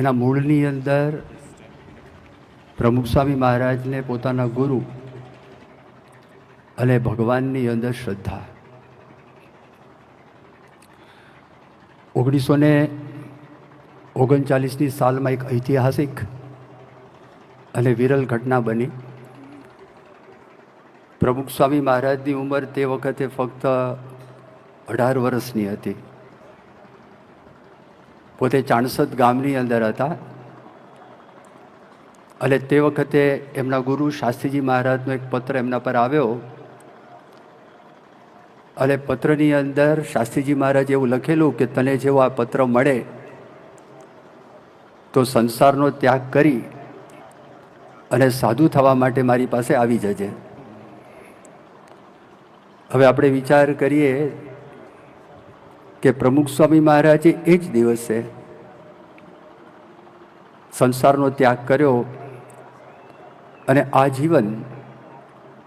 એના મૂળની અંદર પ્રમુખ સ્વામી મહારાજને પોતાના ગુરુ અને ભગવાનની અંદર શ્રદ્ધા. ઓગણીસો ને ઓગણચાલીસની સાલમાં એક ઐતિહાસિક અને વિરલ ઘટના બની. પ્રમુખ સ્વામી મહારાજની ઉંમર તે વખતે ફક્ત અઢાર વર્ષની હતી. પોતે ચાણસદ ગામની અંદર હતા. અને તે વખતે એમના ગુરુ શાસ્ત્રીજી મહારાજનો એક પત્ર એમના પર આવ્યો. અને પત્રની અંદર શાસ્ત્રીજી મહારાજ એવું લખેલું કે તને જેવો આ પત્ર મળે, તો સંસારનો ત્યાગ કરી અને સાધુ થવા માટે મારી પાસે આવી જજે. હવે આપણે વિચાર કરીએ કે પ્રમુખ સ્વામી મહારાજે એ જ દિવસે સંસારનો ત્યાગ કર્યો અને આજીવન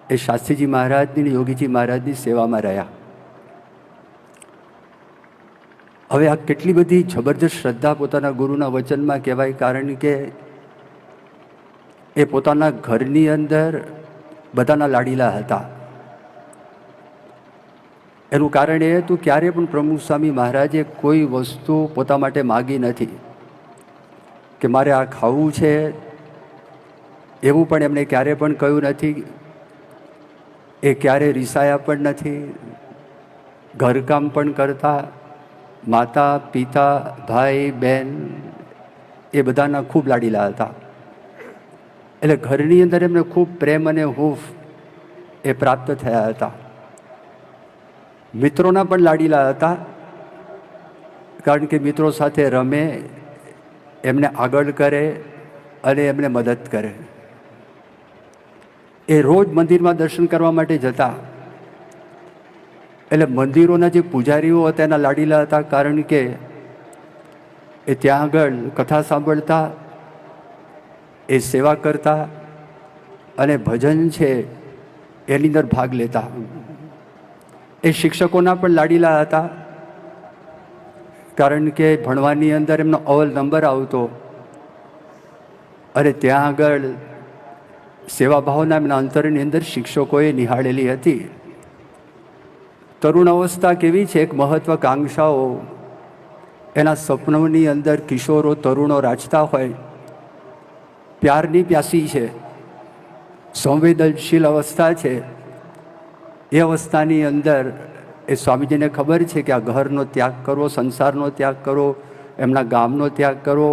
એ શાસ્ત્રીજી મહારાજની યોગીજી મહારાજની સેવામાં રહ્યા. હવે આ કેટલી બધી જબરજસ્ત શ્રદ્ધા પોતાના ગુરુના વચનમાં કહેવાય કારણ કે એ પોતાના ઘરની અંદર બધાના લાડીલા હતા. એનું કારણ એ હતું, ક્યારે પણ પ્રમુખ સ્વામી મહારાજે કોઈ વસ્તુ પોતા માટે માગી નથી કે મારે આ ખાવું છે, એવું પણ એમણે ક્યારે પણ કહ્યું નથી. એ ક્યારે રિસાયા પણ નથી, ઘરકામ પણ કરતા, માતા, પિતા, ભાઈ બહેન એ બધાના ખૂબ લાડીલા હતા. એટલે ઘરની અંદર એમને ખૂબ પ્રેમ અને હૂફ એ પ્રાપ્ત થયા હતા. મિત્રોના પણ લાડીલા હતા. કારણ કે મિત્રો સાથે રમે, એમને આગળ કરે અને એમને મદદ કરે. એ રોજ મંદિરમાં દર્શન કરવા માટે જતા. એટલે મંદિરોના જે પૂજારીઓ હતા, એના લાડીલા હતા. કારણ કે એ ત્યાં આગળ કથા સાંભળતા, એ સેવા કરતા અને ભજન છે, એની અંદર ભાગ લેતા. એ શિક્ષકોના પણ લાડીલા હતા. કારણ કે ભણવાની અંદર એમનો અવલ નંબર આવતો. અને ત્યાં આગળ સેવાભાવના એમના અંતરની અંદર શિક્ષકોએ નિહાળેલી હતી. તરુણ અવસ્થા કેવી છે? એક મહત્વાકાંક્ષાઓ. એના સપનોની અંદર કિશોરો, તરુણો રાચતા હોય. પ્યારની પ્યાસી છે. સંવેદનશીલ અવસ્થા છે. એ અવસ્થાની અંદર, એ સ્વામીજીને ખબર છે કે આ ઘરનો ત્યાગ કરો, સંસારનો ત્યાગ કરો, એમના ગામનો ત્યાગ કરો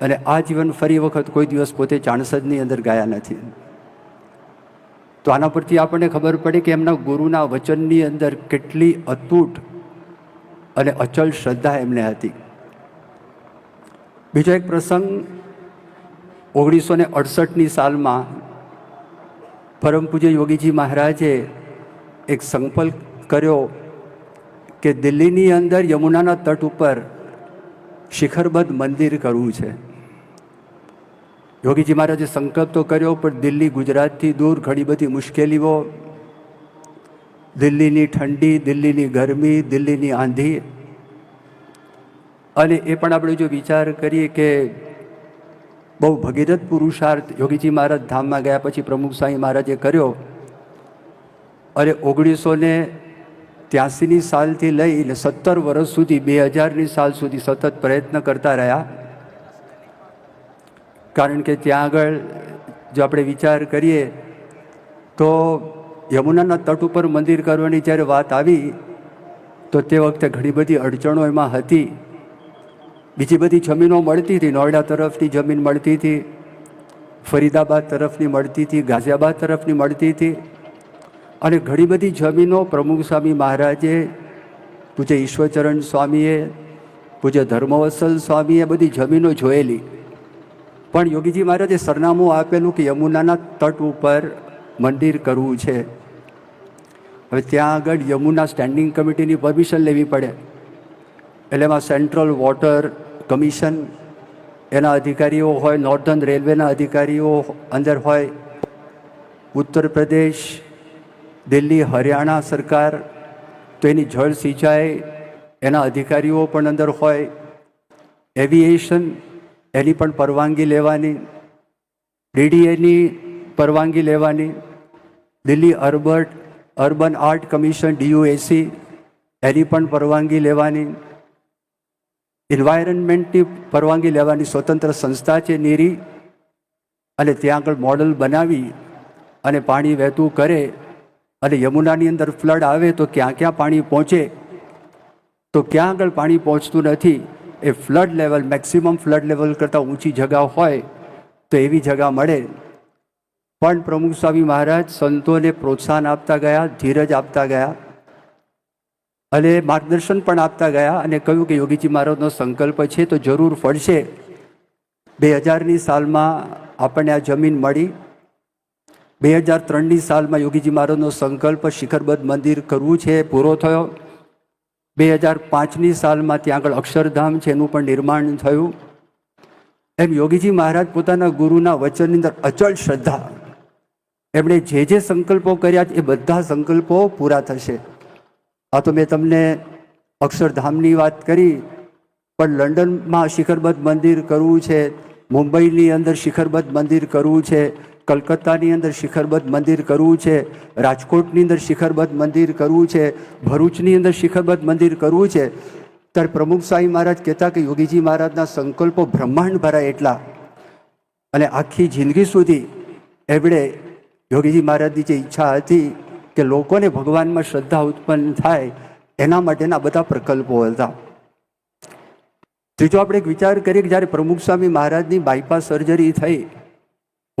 અને આ જીવન ફરી વખત કોઈ દિવસ પોતે ચાણસદની અંદર ગયા નથી. તો આના પરથી આપણને ખબર પડે કે એમના ગુરુના વચનની અંદર કેટલી અતૂટ અને અચલ શ્રદ્ધા એમને હતી. બીજો એક પ્રસંગ ઓગણીસો ને અડસઠની સાલમાં પરમ પૂજ્ય યોગીજી મહારાજે એક સંકલ્પ કર્યો કે દિલ્હીની અંદર યમુનાના તટ ઉપર શિખરબદ્ધ મંદિર કરવું છે. યોગીજી મહારાજે સંકલ્પ તો કર્યો, પણ દિલ્હી ગુજરાતથી દૂર ઘણી બધી મુશ્કેલીઓ, દિલ્હીની ઠંડી, દિલ્હીની ગરમી, દિલ્હીની આંધી. અને એ પણ આપણે જો વિચાર કરીએ કે બહુ ભગીરથ પુરુષાર્થ યોગીજી મહારાજ ધામમાં ગયા પછી પ્રમુખ સ્વામી મહારાજે કર્યો અને ઓગણીસો ને ત્યાસીની સાલથી લઈને સત્તર વર્ષ સુધી, બે હજારની સાલ સુધી સતત પ્રયત્ન કરતા રહ્યા. કારણ કે ત્યાં આગળ જો આપણે વિચાર કરીએ, તો યમુનાના તટ ઉપર મંદિર કરવાની જ્યારે વાત આવી, તો તે વખતે ઘણી બધી અડચણો એમાં હતી. બીજી બધી જમીનો મળતી હતી. નોઈડા તરફની જમીન મળતી હતી, ફરીદાબાદ તરફની મળતી હતી, ગાઝિયાબાદ તરફની મળતી હતી. અને ઘણી બધી જમીનો પ્રમુખ સ્વામી મહારાજે, પૂજ્ય ઈશ્વરચરણ સ્વામીએ, પૂજ્ય ધર્મવત્સલ સ્વામીએ બધી જમીનો જોયેલી. પણ યોગીજી મહારાજે સરનામું આપેલું કે યમુનાના તટ ઉપર મંદિર કરવું છે. હવે ત્યાં આગળ યમુના સ્ટેન્ડિંગ કમિટીની પરમિશન લેવી પડે. એટલે એમાં સેન્ટ્રલ વોટર કમિશન એના અધિકારીઓ હોય, નોર્ધન રેલવેના અધિકારીઓ અંદર હોય, ઉત્તર પ્રદેશ દિલ્હી, હરિયાણા સરકાર તો એની જળ સિંચાઈ એના અધિકારીઓ પણ અંદર હોય, એવિએશન એની પણ પરવાનગી લેવાની, ડીડીએની પરવાનગી લેવાની, દિલ્હી અર્બટ, અર્બન આર્ટ કમિશન ડીયુએસી એની પણ પરવાનગી લેવાની, એન્વાયરમેન્ટની પરવાનગી લેવાની સ્વતંત્ર સંસ્થા છે નીરી, અને ત્યાં આગળ મોડલ બનાવી અને પાણી વહેતું કરે અને યમુનાની અંદર ફ્લડ આવે તો ક્યાં ક્યાં પાણી પહોંચે? તો ક્યાં આગળ પાણી પહોંચતું નથી? એ flood level, maximum flood level કરતાં ઊંચી જગા હોય તો એવી જગા મળે. પણ પ્રમુખ સ્વામી મહારાજ સંતોને પ્રોત્સાહન આપતા ગયા, ધીરજ આપતા ગયા અને માર્ગદર્શન પણ આપતા ગયા અને કહ્યું કે યોગીજી મહારાજનો સંકલ્પ છે તો જરૂર ફળશે. બે હજારની સાલમાં આપણને આ જમીન મળી. બે હજાર ત્રણની સાલમાં યોગીજી મહારાજનો સંકલ્પ શિખરબદ્ધ મંદિર કરવું છે, પૂરો થયો. બે હજાર પાંચની સાલમાં ત્યાં આગળ અક્ષરધામ છે, એનું પણ નિર્માણ થયું. એમ યોગીજી મહારાજ પોતાના ગુરુના વચનની અંદર અચળ શ્રદ્ધા. એમણે જે જે સંકલ્પો કર્યા એ બધા સંકલ્પો પૂરા થશે. આ તો મેં તમને અક્ષરધામની વાત કરી, પણ લંડનમાં શિખરબદ્ધ મંદિર કરવું છે, મુંબઈની અંદર શિખરબદ્ધ મંદિર કરવું છે કલકત્તાની અંદર શિખરબદ્ધ મંદિર કરવું છે, રાજકોટની અંદર શિખરબદ્ધ મંદિર કરવું છે, ભરૂચની અંદર શિખરબદ્ધ મંદિર કરવું છે. ત્યારે પ્રમુખ સ્વામી મહારાજ કહેતા કે યોગીજી મહારાજના સંકલ્પો બ્રહ્માંડ ભરાય એટલા. અને આખી જિંદગી સુધી એમણે યોગીજી મહારાજની જે ઈચ્છા હતી કે લોકોને ભગવાનમાં શ્રદ્ધા ઉત્પન્ન થાય, એના માટેના બધા પ્રકલ્પો હતા. ત્રીજો આપણે એક વિચાર કરીએ કે જ્યારે પ્રમુખ સ્વામી મહારાજની બાયપાસ સર્જરી થઈ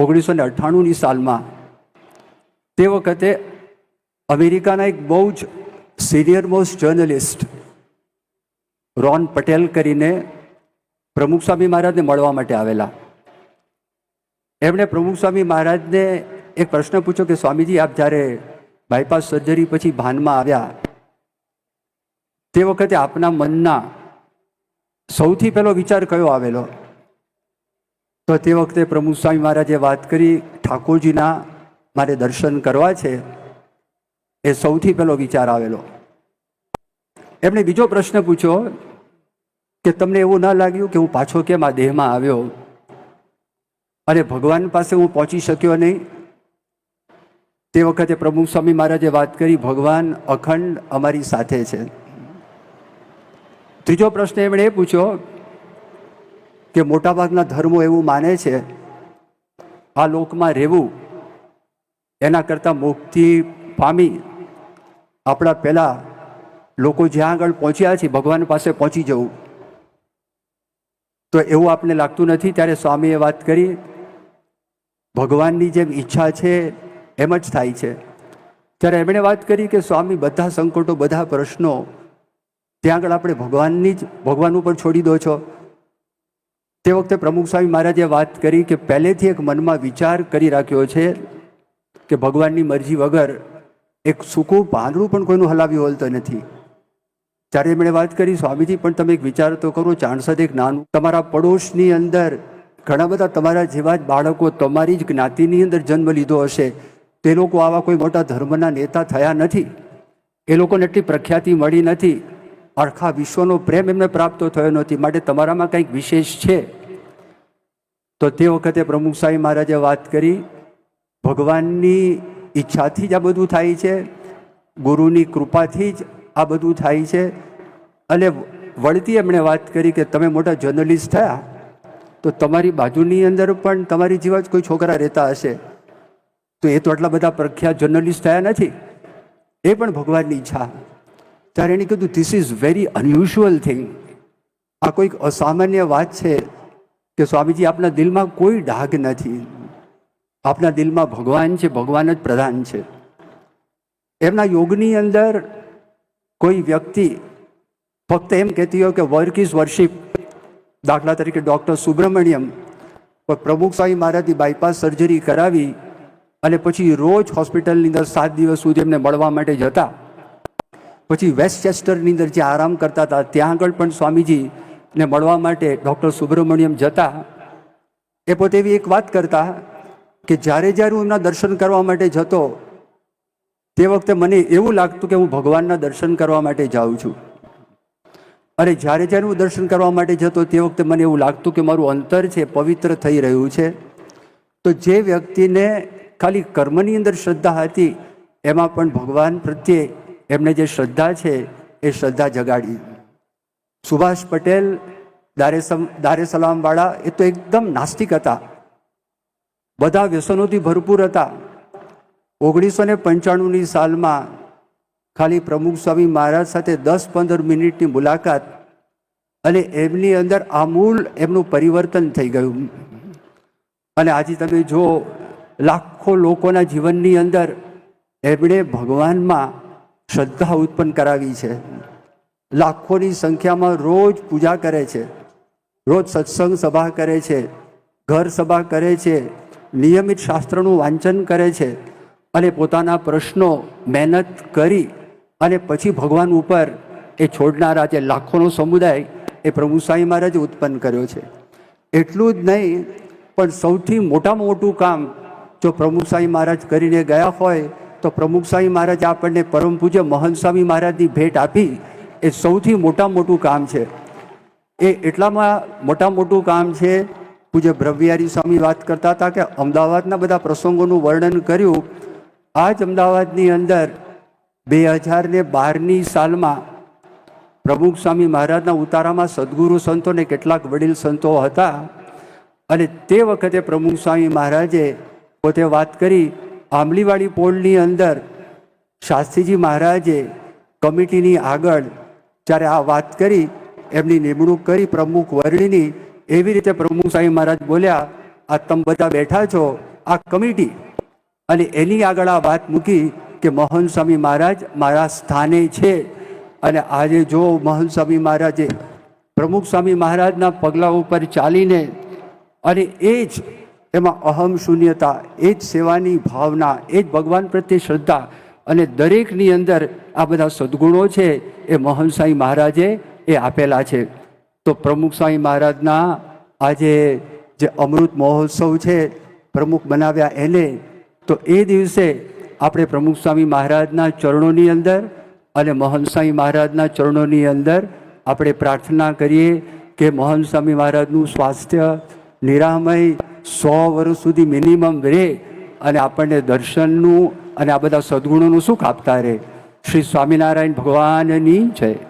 ઓગણીસો ને અઠ્ઠાણુંની સાલમાં તે વખતે અમેરિકાના એક બહુ જ senior most journalist Ron Patel કરીને પ્રમુખ સ્વામી મહારાજને મળવા માટે આવેલા. એમણે પ્રમુખ સ્વામી મહારાજને એક પ્રશ્ન પૂછ્યો કે, સ્વામીજી, આપ જ્યારે બાયપાસ સર્જરી પછી ભાનમાં આવ્યા, તે વખતે આપના મનના સૌથી પહેલો વિચાર કયો આવેલો? તો તે વખતે પ્રમુખ સ્વામી મહારાજે વાત કરી, ઠાકોરજીના મારે દર્શન કરવા છે. એ સૌથી પહેલો વિચાર આવેલો. એમણે બીજો પ્રશ્ન પૂછ્યો કે તમને એવું ના લાગ્યું કે હું પાછો કેમ આ દેહમાં આવ્યો? અને ભગવાન પાસે હું પહોંચી શક્યો નહીં. તે વખતે પ્રમુખ સ્વામી મહારાજે વાત કરી, ભગવાન અખંડ અમારી સાથે છે. ત્રીજો પ્રશ્ન એમણે એ પૂછ્યો કે મોટાભાગના ધર્મો એવું માને છે, આ લોકમાં રહેવું એના કરતાં મુક્તિ પામી આપણા પહેલાં લોકો જ્યાં આગળ પહોંચ્યા છે, ભગવાન પાસે પહોંચી જવું. તો એવું આપને લાગતું નથી? ત્યારે સ્વામીએ વાત કરી, ભગવાનની જેમ ઈચ્છા છે, એમ જ થાય છે. ત્યારે એમણે વાત કરી કે સ્વામી, બધા સંકટો, બધા પ્રશ્નો, ત્યાં આગળ આપણે ભગવાનની જ, ભગવાન ઉપર છોડી દો છો. તે વખતે પ્રમુખ સ્વામી મહારાજે વાત કરી કે પહેલેથી એક મનમાં વિચાર કરી રાખ્યો છે કે ભગવાનની મરજી વગર એક સૂકું પાંદડું પણ કોઈનું હલાવ્યું હોલતો નથી. ત્યારે એમણે વાત કરી, સ્વામીજી, પણ તમે એક વિચાર તો કરો, ચાણસદ એક નાનું, તમારા પડોશની અંદર ઘણા બધા તમારા જેવા જ બાળકો તમારી જ જ્ઞાતિની અંદર જન્મ લીધો હશે, તે લોકો આવા કોઈ મોટા ધર્મના નેતા થયા નથી. એ લોકોને એટલી પ્રખ્યાતિ મળી નથી. આખા વિશ્વનો પ્રેમ એમને પ્રાપ્ત થયો નથી. માટે તમારામાં કંઈક વિશેષ છે. તો તે વખતે પ્રમુખ સ્વામી મહારાજે વાત કરી, ભગવાનની ઈચ્છાથી જ આ બધું થાય છે, ગુરુની કૃપાથી જ આ બધું થાય છે. અને વળતી એમણે વાત કરી કે તમે મોટા જર્નલિસ્ટ થયા, તો તમારી બાજુની અંદર પણ તમારી જેવા જ કોઈ છોકરા રહેતા હશે. તો એ તો આટલા બધા પ્રખ્યાત જર્નલિસ્ટ થયા નથી. એ પણ ભગવાનની ઈચ્છા. ત્યારે એણે કીધું this is very unusual thing આ કોઈક અસામાન્ય વાત છે. કે સ્વામીજી, આપના દિલમાં કોઈ ડાઘ નથી. આપના દિલમાં ભગવાન છે, ભગવાન જ પ્રધાન છે. એમના યોગની અંદર કોઈ વ્યક્તિ ફક્ત એમ કહેતી હોય કે વર્ક ઇઝ વર્શિપ, દાખલા તરીકે ડૉક્ટર સુબ્રમણ્યમ પ્રમુખ સ્વામી મહારાજની બાયપાસ સર્જરી કરાવી અને પછી રોજ હોસ્પિટલની અંદર સાત દિવસ સુધી એમને મળવા માટે જતા. પછી વેસ્ટચેસ્ટરની અંદર જે આરામ કરતા હતા, ત્યાં આગળ પણ સ્વામીજીને મળવા માટે ડૉક્ટર સુબ્રમણ્યમ જતા, એ પોતે એવી એક વાત કરતા કે જ્યારે જ્યારે હું એમના દર્શન કરવા માટે જતો, તે વખતે મને એવું લાગતું કે હું ભગવાનના દર્શન કરવા માટે જાઉં છું. અને જ્યારે જ્યારે હું દર્શન કરવા માટે જતો, તે વખતે મને એવું લાગતું કે મારું અંતર છે, પવિત્ર થઈ રહ્યું છે. તો જે વ્યક્તિને ખાલી કર્મની અંદર શ્રદ્ધા હતી, એમાં પણ ભગવાન પ્રત્યે એમને જે શ્રદ્ધા છે, એ શ્રદ્ધા જગાડી. સુભાષ પટેલ દારેસમ દારેસલામવાળા એ તો એકદમ નાસ્તિક હતા. બધા વ્યસનોથી ભરપૂર હતા. ઓગણીસો ને પંચાણુંની સાલમાં ખાલી પ્રમુખ સ્વામી મહારાજ સાથે દસ પંદર મિનિટની મુલાકાત અને એમની અંદર આમૂલ એમનું પરિવર્તન થઈ ગયું. અને આજે તમે જો લાખો લોકોના જીવનની અંદર એમણે ભગવાનમાં શ્રદ્ધા ઉત્પન્ન કરાવી છે. લાખોની સંખ્યામાં રોજ પૂજા કરે છે. રોજ સત્સંગ સભા કરે છે, ઘર સભા કરે છે, નિયમિત શાસ્ત્રનું વાંચન કરે છે અને પોતાના પ્રશ્નો મહેનત કરી અને પછી ભગવાન ઉપર એ છોડનારા જે લાખોનો સમુદાય એ પ્રભુ સાંઈ મહારાજે ઉત્પન્ન કર્યો છે. એટલું જ નહીં, પણ સૌથી મોટામાં મોટું કામ જો પ્રમુખ સ્વામી મહારાજ કરીને ગયા હોય તો પ્રમુખ સ્વામી મહારાજ આપણને પરમ પૂજ્ય મહંત સ્વામી મહારાજની ભેટ આપી એ સૌથી મોટા મોટું કામ છે. એ એટલામાં મોટા મોટું કામ છે, પૂજ્ય બ્રહ્મવિહારી સ્વામી વાત કરતા હતા કે અમદાવાદના બધા પ્રસંગોનું વર્ણન કર્યું. આ જ અમદાવાદની અંદર બે હજાર ને બારની સાલમાં પ્રમુખ સ્વામી મહારાજના ઉતારામાં સદગુરુ સંતોને કેટલાક વડીલ સંતો હતા. અને તે વખતે પ્રમુખ સ્વામી મહારાજે પોતે વાત કરી આંબલીવાળી પોળની અંદર શાસ્ત્રીજી મહારાજે કમિટીની આગળ જ્યારે આ વાત કરી, એમની નિમણૂક કરી પ્રમુખ વર્ણિની, એવી રીતે પ્રમુખ સ્વામી મહારાજ બોલ્યા, આ તમે બધા બેઠા છો, આ કમિટી. અને એની આગળ આ વાત મૂકી કે મોહન સ્વામી મહારાજ મારા સ્થાને છે. અને આજે જો મોહન સ્વામી મહારાજે પ્રમુખ સ્વામી મહારાજના પગલા ઉપર ચાલીને, અને એ જ એમાં અહમ શૂન્યતા, એ જ સેવાની ભાવના, એ જ ભગવાન પ્રત્યે શ્રદ્ધા અને દરેકની અંદર આ બધા સદગુણો છે એ મોહન સ્વામી મહારાજે એ આપેલા છે. તો પ્રમુખ સ્વામી મહારાજના આજે જે અમૃત મહોત્સવ છે, પ્રમુખ બનાવ્યા એને, તો એ દિવસે આપણે પ્રમુખ સ્વામી મહારાજના ચરણોની અંદર અને મોહન સ્વામી મહારાજના ચરણોની અંદર આપણે પ્રાર્થના કરીએ કે મોહન સ્વામી મહારાજનું સ્વાસ્થ્ય નિરામય સો વર્ષ સુધી મિનિમમ રહે અને આપણને દર્શનનું અને આ બધા સદગુણોનું સુખ આપતા રહે શ્રી સ્વામિનારાયણ ભગવાનની જય.